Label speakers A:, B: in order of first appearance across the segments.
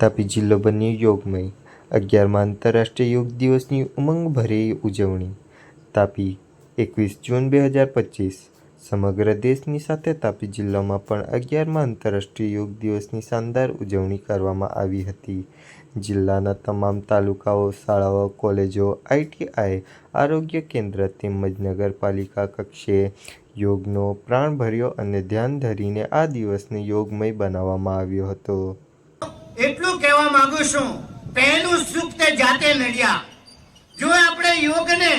A: તાપી જિલ્લો બન્યો યોગમય. અગિયારમાં આંતરરાષ્ટ્રીય યોગ દિવસની ઉમંગભરી ઉજવણી. તાપી, એકવીસ જૂન બે હજાર પચીસ. સમગ્ર દેશની સાથે તાપી જિલ્લામાં પણ અગિયારમાં આંતરરાષ્ટ્રીય યોગ દિવસની શાનદાર ઉજવણી કરવામાં આવી હતી. જિલ્લાના તમામ તાલુકાઓ, શાળાઓ, કોલેજો આઈટીઆઈ આરોગ્ય કેન્દ્ર તેમજ નગરપાલિકા કક્ષે યોગનો પ્રાણભર્યો અને ધ્યાન ધરીને આ દિવસને યોગમય બનાવવામાં આવ્યો હતો.
B: એટલું કહેવા માંગુ છું, પહેલું સુખ તે જાતે નડ્યા. જો આપણે યોગને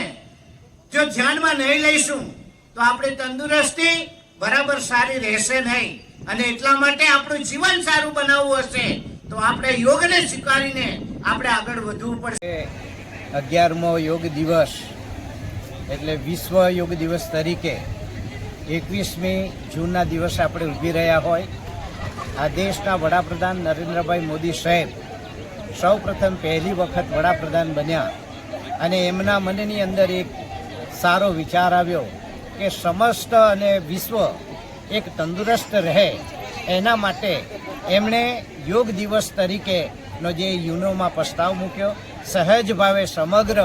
B: જો ધ્યાનમાં નહીં લઈશું, તો આપણી તંદુરસ્તી બરાબર સારી રહેશે નહીં. અને એટલા માટે આપણું જીવન સારું બનાવવું હશે, તો આપણે યોગને સ્વીકારીને આપણે આગળ વધવું પડશે.
C: અગિયારમો યોગ દિવસ, એટલે વિશ્વ યોગ દિવસ તરીકે એકવીસમી જૂનના દિવસે આપણે ઊભી રહ્યા હોય. આ દેશના વડાપ્રધાન નરેન્દ્રભાઈ મોદી સાહેબ સૌ પ્રથમ પહેલી વખત વડાપ્રધાન બન્યા અને એમના મનની અંદર એક સારો વિચાર આવ્યો કે સમસ્ત અને વિશ્વ એક તંદુરસ્ત રહે એના માટે એમણે યોગ દિવસ તરીકેનો જે યુનોમાં પ્રસ્તાવ મૂક્યો, સહજ ભાવે સમગ્ર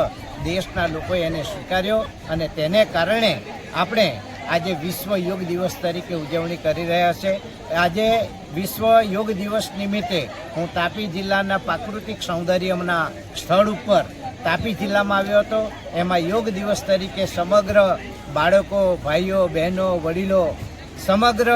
C: દેશના લોકોએ એને સ્વીકાર્યો અને તેને કારણે આપણે આજે વિશ્વ યોગ દિવસ તરીકે ઉજવણી કરી રહ્યા છે. આજે વિશ્વ યોગ દિવસ નિમિત્તે હું તાપી જિલ્લાના પ્રાકૃતિક સૌંદર્યના સ્થળ ઉપર તાપી જિલ્લામાં આવ્યો હતો. એમાં યોગ દિવસ તરીકે સમગ્ર બાળકો, ભાઈઓ, બહેનો, વડીલો, સમગ્ર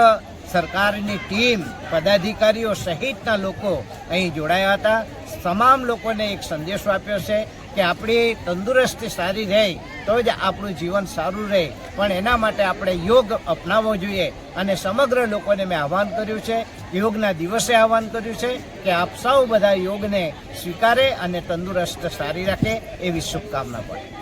C: સરકારની ટીમ, પદાધિકારીઓ સહિતના લોકો અહીં જોડાયા હતા. તમામ લોકોને એક સંદેશો આપ્યો છે. કે આપણી તંદુરસ્તી સારી રહે, તો જ આપણું જીવન સારું રહે. પણ એના માટે આપણે યોગ અપનાવવો જોઈએ. અને સમગ્ર લોકોને મેં આહવાન કર્યું છે, યોગના દિવસે આહવાન કર્યું છે, કે આપ સૌ બધા યોગને સ્વીકારે અને તંદુરસ્ત સારી રાખે એવી શુભકામના પડે